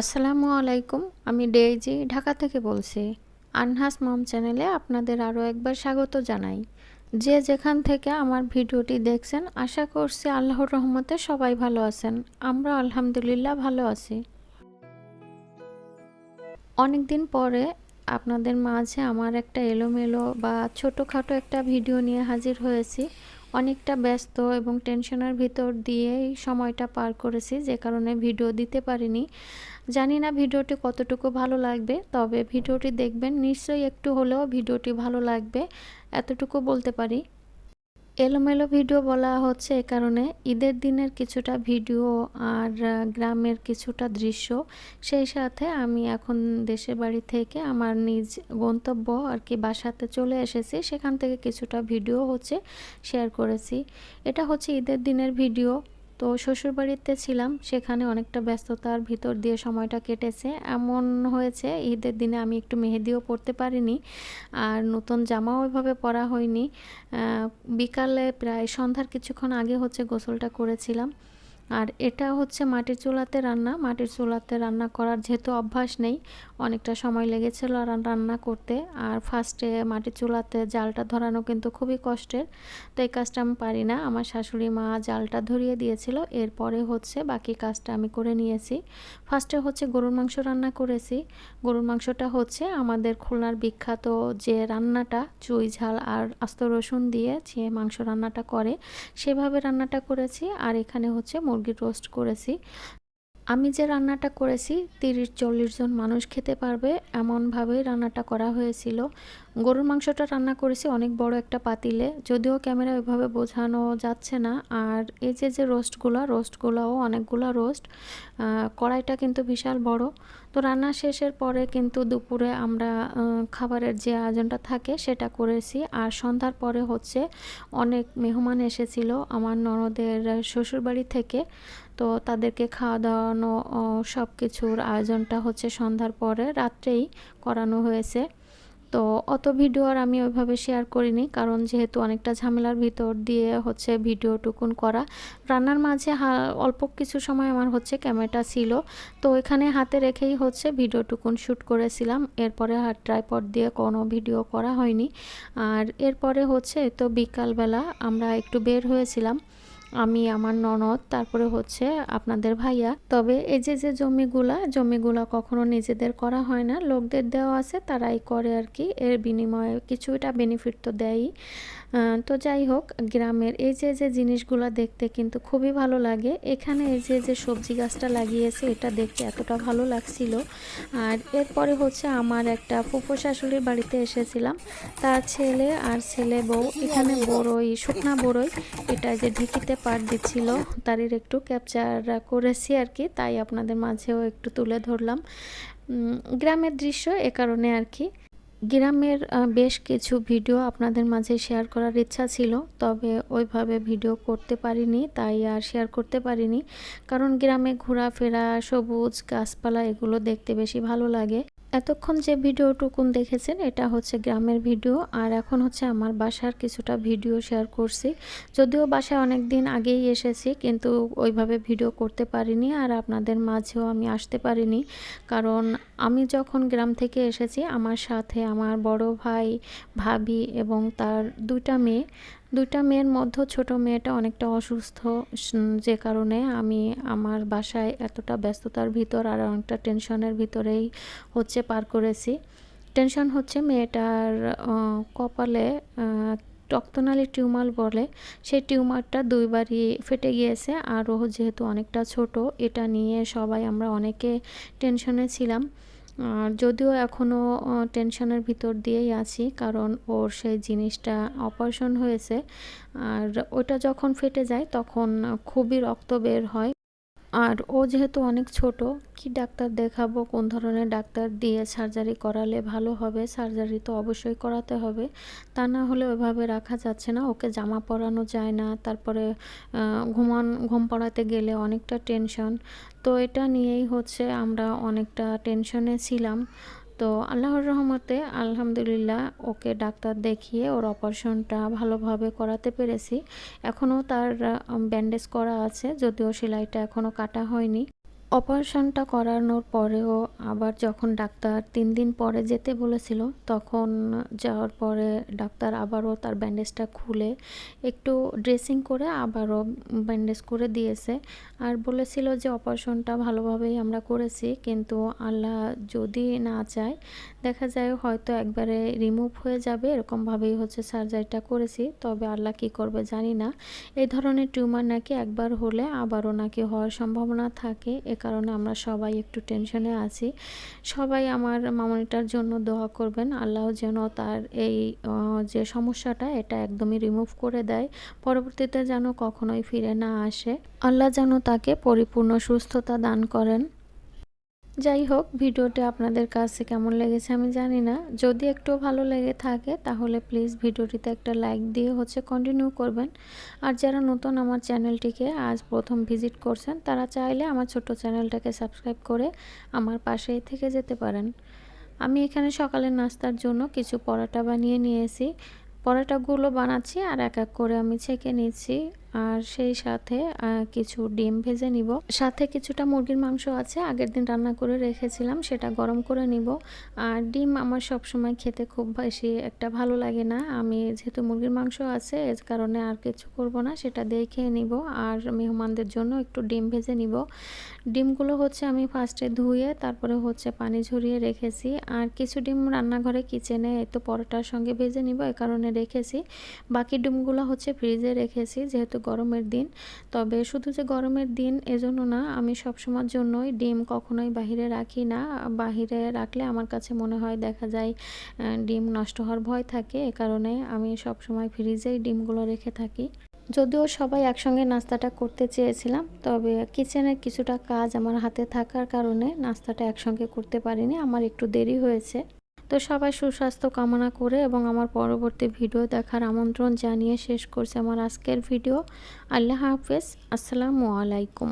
আসসালামু আলাইকুম, আমি ডেইজি, ঢাকা থেকে বলছি। আনহাস মম চ্যানেলে আপনাদের আরও একবার স্বাগত জানাই। যে যেখান থেকে আমার ভিডিওটি দেখছেন, আশা করছি আল্লাহর রহমতে সবাই ভালো আছেন। আমরা আলহামদুলিল্লাহ ভালো আছি। অনেক দিন পরে আপনাদের মাঝে আমার একটা এলোমেলো বা ছোটোখাটো একটা ভিডিও নিয়ে হাজির হয়েছি। অনেকটা ব্যস্ত এবং টেনশনের ভিতর দিয়েই সময়টা পার করেছি, যে কারণে ভিডিও দিতে পারিনি। জানি না ভিডিওটি কতটুকু ভালো লাগবে, তবে ভিডিওটি দেখবেন, নিশ্চয়ই একটু হলেও ভিডিওটি ভালো লাগবে, এতটুকু বলতে পারি। এলোমেলো ভিডিও বলা হচ্ছে এ কারণে ঈদের দিনের কিছুটা ভিডিও আর গ্রামের কিছুটা দৃশ্য। সেই সাথে আমি এখন দেশের বাড়ি থেকে আমার নিজ গন্তব্য আর কি বাসাতে চলে এসেছি, সেখান থেকে কিছুটা ভিডিও হচ্ছে শেয়ার করেছি। এটা হচ্ছে ঈদের দিনের ভিডিও। তো শ্বশুরবাড়িতে ছিলাম, সেখানে অনেকটা ব্যস্ততার ভিতর দিয়ে সময়টা কেটেছে। এমন হয়েছে, ঈদের দিনে আমি একটু মেহেদিও পরতে পারিনি, আর নতুন জামাও ওইভাবে পরা হয়নি। বিকালে প্রায় সন্ধ্যার কিছুক্ষণ আগে হচ্ছে গোসলটা করেছিলাম। আর এটা হচ্ছে মাটির চুলাতে রান্না। মাটির চুলাতে রান্না করার যেহেতু অভ্যাস নেই, অনেকটা সময় লেগেছিল রান্না করতে। আর ফার্স্টে মাটির চুলাতে জালটা ধরানো কিন্তু খুবই কষ্টের। তো এই কাজটা আমি পারি না। আমার শাশুড়ি মা জালটা ধরিয়ে দিয়েছিল, এরপরে হচ্ছে বাকি কাজটা আমি করে নিয়েছি। ফার্স্টে হচ্ছে গরুর মাংস রান্না করেছি। গরুর মাংসটা হচ্ছে আমাদের খুলনার বিখ্যাত যে রান্নাটা, চুই ঝাল আর আস্ত রসুন দিয়ে যে মাংস রান্নাটা করে, সেভাবে রান্নাটা করেছি। আর এখানে হচ্ছে মুরগির রোস্ট করেছি। আমি যে রান্নাটা করেছি, তিরিশ, চল্লিশ জন মানুষ খেতে পারবে এমনভাবেই রান্নাটা করা হয়েছিল। গরুর মাংসটা রান্না করেছি অনেক বড় একটা পাতিলে, যদিও ক্যামেরা ওইভাবে বোঝানো যাচ্ছে না। আর এই যে যে রোস্টগুলো, রোস্টগুলোও অনেকগুলো রোস্ট কড়াইটা কিন্তু বিশাল বড়। তো রান্না শেষের পরে কিন্তু দুপুরে আমরা খাবারের যে আয়োজনটা থাকে সেটা করেছি। আর সন্ধ্যার পরে হচ্ছে অনেক মেহমান এসেছিল আমার ননদের শ্বশুরবাড়ি থেকে। তো তাদেরকে খাওয়া দাওয়ানো সব কিছুর আয়োজনটা হচ্ছে সন্ধ্যার পরে রাত্রেই করানো হয়েছে। তো অত ভিডিও আর আমি ওইভাবে শেয়ার করিনি, কারণ যেহেতু অনেকটা ঝামেলার ভিতর দিয়ে হচ্ছে ভিডিও টুকুন করা। রান্নার মাঝে অল্প কিছু সময় আমার হচ্ছে ক্যামেরাটা ছিল, তো এখানে হাতে রেখেই হচ্ছে ভিডিও টুকুন শ্যুট করেছিলাম। এরপরে হাত ট্রাইপড দিয়ে কোনো ভিডিও করা হয়নি। আর এরপরে হচ্ছে তো বিকালবেলা আমরা একটু বের হয়েছিলাম। আমি, আমার ননদ, তারপরে হচ্ছে আপনাদের ভাইয়া। তবে এই যে যে জমিগুলা জমিগুলা কখনো নিজেদের করা হয় না, লোকদের দেওয়া আছে, তারাই করে আর কি। এর বিনিময়ে কিছুটা বেনিফিট তো দেয়ই। তো যাই হোক, গ্রামের এই যে যে জিনিসগুলো দেখতে কিন্তু খুবই ভালো লাগে। এখানে এই যে যে সবজি গাছটা লাগিয়েছে, এটা দেখতে এতটা ভালো লাগছিল। আর এরপরে হচ্ছে আমার একটা ফুফো শাশুড়ির বাড়িতে এসেছিলাম। তার ছেলে আর ছেলে বউ, এখানে বড়ই, শুকনা বড়ই, এটা যে ঢেকিতে পার দিচ্ছিল তাদের একটু ক্যাপচার করেছি আর কি, তাই আপনাদের মাঝেও একটু তুলে ধরলাম। গ্রামের দৃশ্য এ কারণে আর কি। গ্রামের বেশ কিছু ভিডিও আপনাদের মাঝে শেয়ার করার ইচ্ছা ছিল, তবে ওইভাবে ভিডিও করতে পারিনি, তাই আর শেয়ার করতে পারিনি। কারণ গ্রামে ঘোরাফেরা, সবুজ গাছপালা, এগুলো দেখতে বেশি ভালো লাগে। এতক্ষণ যে ভিডিওটুকুন দেখেছেন, এটা হচ্ছে গ্রামের ভিডিও। আর এখন হচ্ছে আমার বাসার কিছুটা ভিডিও শেয়ার করছি। যদিও বাসায় অনেক দিন আগেই এসেছি, কিন্তু ওইভাবে ভিডিও করতে পারিনি আর আপনাদের মাঝেও আমি আসতে পারিনি। কারণ আমি যখন গ্রাম থেকে এসেছি, আমার সাথে আমার বড় ভাই, ভাবি এবং তার দুইটা মেয়ে দুইটা মেয়ের মধ্যে ছোট মেয়েটা অনেকটা অসুস্থ যে কারণে আমি আমার বাসায় এতটা ব্যস্ততার ভিতর আর অনেকটা টেনশনের ভিতরেই হচ্ছে পার করেছি। টেনশন হচ্ছে মেয়েটার কপালে রক্তনালী টিউমার বলে। সেই টিউমারটা দুইবারই ফেটে গিয়েছে আর ও যেহেতু অনেকটা ছোট, এটা নিয়ে সবাই আমরা অনেকে টেনশনে ছিলাম। যদিও এখনও টেনশনের ভিতর দিয়েই আছি, কারণ ওর সেই জিনিসটা অপারেশন হয়েছে। আর ওটা যখন ফেটে যায়, তখন খুবই রক্ত বের হয়। আর ও যেহেতু অনেক ছোট, কি ডাক্তার দেখাবো, কোন ধরনের ডাক্তার দিয়ে সার্জারি করালে ভালো হবে? সার্জারি তো অবশ্যই করাতে হবে। তা না হলে ওইভাবে রাখা যাচ্ছে না। ওকে জামা পরানো যায় না। তারপরে ঘুমান, ঘুম পড়াতে গেলে অনেকটা টেনশন। তো এটা নিয়েই হচ্ছে আমরা অনেকটা টেনশনে ছিলাম। তো আল্লাহর রহমতে আলহামদুলিল্লাহ ওকে ডাক্তার দেখিয়ে ওর অপারেশনটা ভালোভাবে করাতে পেরেছি। এখনও তার ব্যান্ডেজ করা আছে, যদিও সেলাইটা এখনও কাটা হয়নি। অপারেশনটা করানোর পরেও আবার যখন ডাক্তার তিন দিন পরে যেতে বলেছিল, তখন যাওয়ার পরে ডাক্তার আবারও তার ব্যান্ডেজটা খুলে একটু ড্রেসিং করে আবারও ব্যান্ডেজ করে দিয়েছে আর বলেছিল যে অপারেশনটা ভালোভাবেই আমরা করেছি, কিন্তু আল্লাহ যদি না চায়, দেখা যায় হয়তো একবারে রিমুভ হয়ে যাবে, এরকমভাবেই হচ্ছে সার্জারিটা করেছি, তবে আল্লাহ কি করবে জানি না। এই ধরনের টিউমার নাকি একবার হলে আবারও নাকি হওয়ার সম্ভাবনা থাকে কারণে আমরা সবাই একটু টেনশনে আছি। সবাই আমার মামনিটার জন্য দোয়া করবেন। আল্লাহ যেন তার এই যে সমস্যাটা, এটা একদমই রিমুভ করে দেয়। পরবর্তীতে যেন কখনোই ফিরে না আসে। আল্লাহ যেন তাকে পরিপূর্ণ সুস্থতা দান করেন। যাই হোক, ভিডিওটি আপনাদের কাছে কেমন লেগেছে আমি জানি না। যদি একটু ভালো লেগে থাকে, তাহলে প্লিজ ভিডিওটিতে একটা লাইক দিয়ে হচ্ছে কন্টিনিউ করবেন। আর যারা নতুন আমার চ্যানেলটিকে আজ প্রথম ভিজিট করছেন, তারা চাইলে আমার ছোট চ্যানেলটাকে সাবস্ক্রাইব করে আমার পাশেই থেকে যেতে পারেন। আমি এখানে সকালের নাস্তার জন্য কিছু পরোটা বানিয়ে নিয়েছি। পরোটাগুলো বানাচ্ছি আর এক এক করে আমি ছেঁকে নিচ্ছি। আর সেই সাথে কিছু ডিম ভেজে নিব। সাথে কিছুটা মুরগির মাংস আছে, আগের দিন রান্না করে রেখেছিলাম, সেটা গরম করে নিব। আর ডিম আমার সব সময় খেতে খুব বেশি একটা ভালো লাগে না। আমি যেহেতু মুরগির মাংস আছে এর কারণে আর কিছু করব না, সেটা দিয়ে খেয়ে নিব। আর মেহমানদের জন্য একটু ডিম ভেজে নিব। ডিমগুলো হচ্ছে আমি ফার্স্টে ধুয়ে, তারপরে হচ্ছে পানি ঝরিয়ে রেখেছি। আর কিছু ডিম রান্নাঘরে কিচেনে তো পরোটার সঙ্গে ভেজে নিব, এ কারণে রেখেছি। বাকি ডিমগুলো হচ্ছে ফ্রিজে রেখেছি, যেহেতু গরমের দিন। তবে শুধু যে গরমের দিন এজন্য না, আমি সবসময়ের জন্যই ডিম কখনোই বাহিরে রাখি না। বাহিরে রাখলে আমার কাছে মনে হয় দেখা যায় ডিম নষ্ট হওয়ার ভয় থাকে। এ কারণে আমি সবসময় ফ্রিজেই ডিমগুলো রেখে থাকি। যদিও সবাই একসঙ্গে নাস্তাটা করতে চেয়েছিলাম, তবে কিচেনের কিছুটা কাজ আমার হাতে থাকার কারণে নাস্তাটা একসঙ্গে করতে পারিনি। আমার একটু দেরি হয়েছে। তো সবাই সুস্বাস্থ্য কামনা করে এবং আমার পরবর্তী ভিডিও দেখার আমন্ত্রণ জানিয়ে শেষ করছে আমার আজকের ভিডিও। আল্লাহ হাফেজ। আসসালামু আলাইকুম।